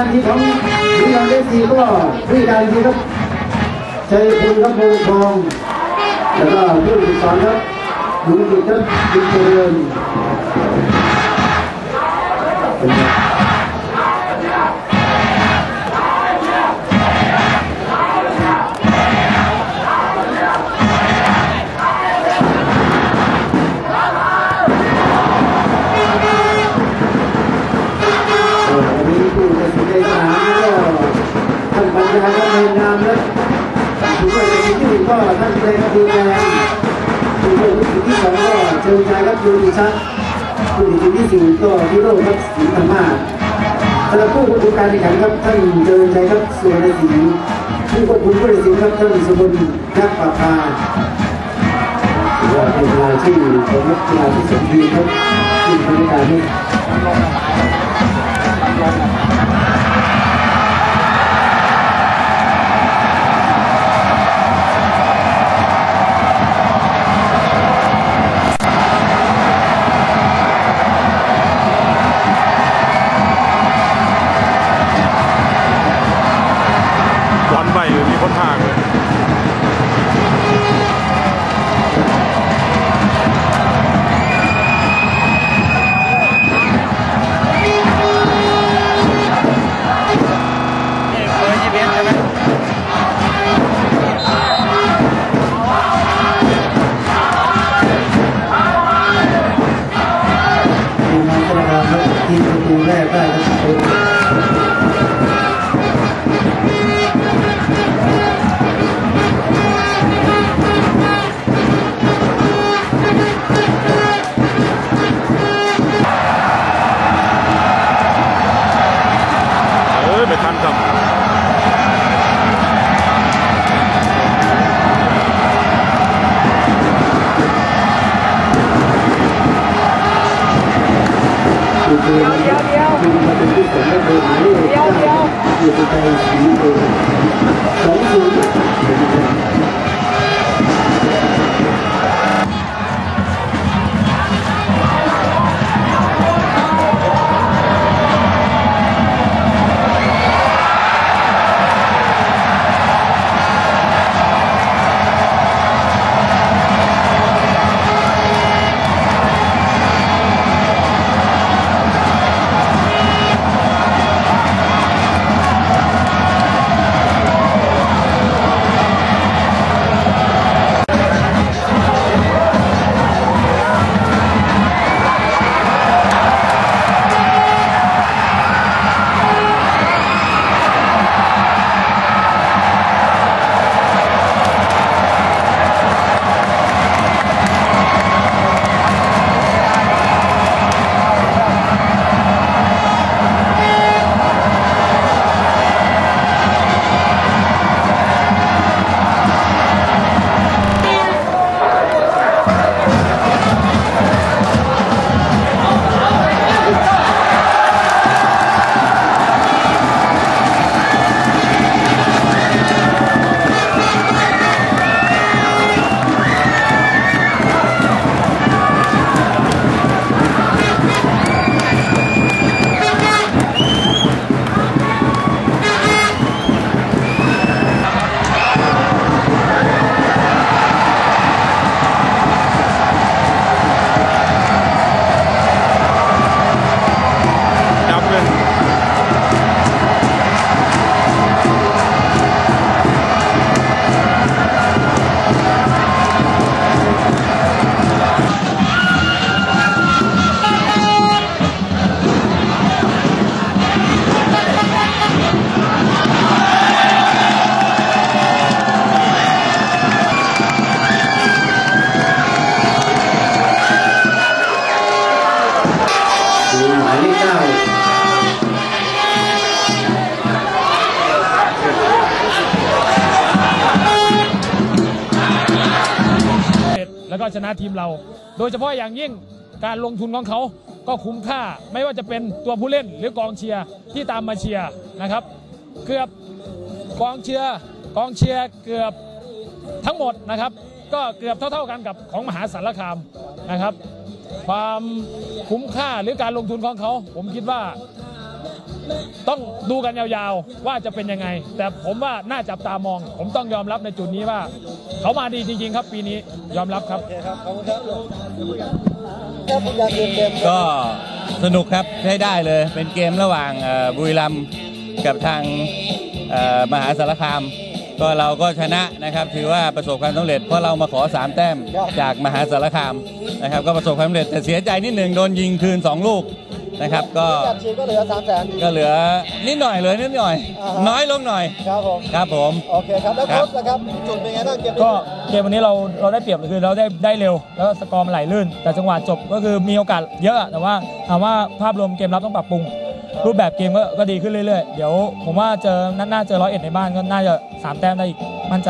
านทีของวิลาเอซีก็วิการทีครับชัยพลครับวงทองแล้วก็ผู้ฝึกสอนครับบุญกิจครับบุญเจริญ นาก็เงินงามแล้วยในที่หนึ่งก็ท่านแสดงดูแลผู้ช่ที่สองก็เชิญชายครับดูดิชัดผู้ตัดสินที่สี่ก็พิโรจน์ครับสิงห์ธรรมาศสำหรับผู้ควบคุมการแข่งขันครับท่านเจริญชัยครับสุวรรณศรีผู้ควบคุมผู้ตัดสินครับท่านสุบลนักปราภาถือว่าเป็นกีฬาที่เป็นนักกีฬาที่สมบูรณ์ครับที่บรรยากาศนี้ คือ แล้วก็ชนะทีมเรา โดยเฉพาะอย่างยิ่งการลงทุนของเขาก็คุ้มค่า ไม่ว่าจะเป็นตัวผู้เล่นหรือกองเชียร์ที่ตามมาเชียร์นะครับ เกือบกองเชียร์กองเชียร์เกือบทั้งหมดนะครับ ก็เกือบเท่า ๆกันกับของมหาสารคามนะครับ ความคุ้มค่าหรือการลงทุนของเขา ผมคิดว่า ต้องดูกันยาวๆว่าจะเป็นยังไง แต่ผมว่าน่าจับตามอง ผมต้องยอมรับในจุดนี้ว่า เขามาดีจริง ๆ ครับ ปีนี้ยอมรับครับโอเคครับขอบคุณครับถ้าผมอยากเรียนเกมก็สนุกครับใช้ได้เลย เป็นเกมระหว่างเอ่อบุรีรัมย์กับทางเอ่อมหาสารคาม ก็เราก็ชนะนะครับ ถือว่าประสบความสำเร็จเพราะเรามาขอ 3 แต้มจากมหาสารคามนะครับ ก็ประสบความสำเร็จแต่เสียใจนิดหนึ่งโดนยิงคืน 2 ลูก นะครับก็จัดชีก็เหลือสามแสนก็เหลือนิดหน่อยเหลือนิดหน่อยอ่าฮะน้อยลงหน่อยครับผมครับผมโอเคครับแล้วครัโค้บชนะครับจุดเป็นไงบ้างเกมนี้ก็เกมวันนี้เราเราได้เปรียบคือเราได้ได้เร็ว แล้วก็สกอร์มันไหลลื่น แต่จังหวะจบก็คือมีโอกาสเยอะแต่ว่าถามว่าภาพรวมเกมรับต้องปรับปรุง รูปแบบเกมก็ก็ดีขึ้นเรื่อยๆ เดี๋ยวผมว่าเจอนัดหน้าเจอร้อยเอ็ดในบ้านก็น่าจะสามแต้มได้อีกมั่นใจ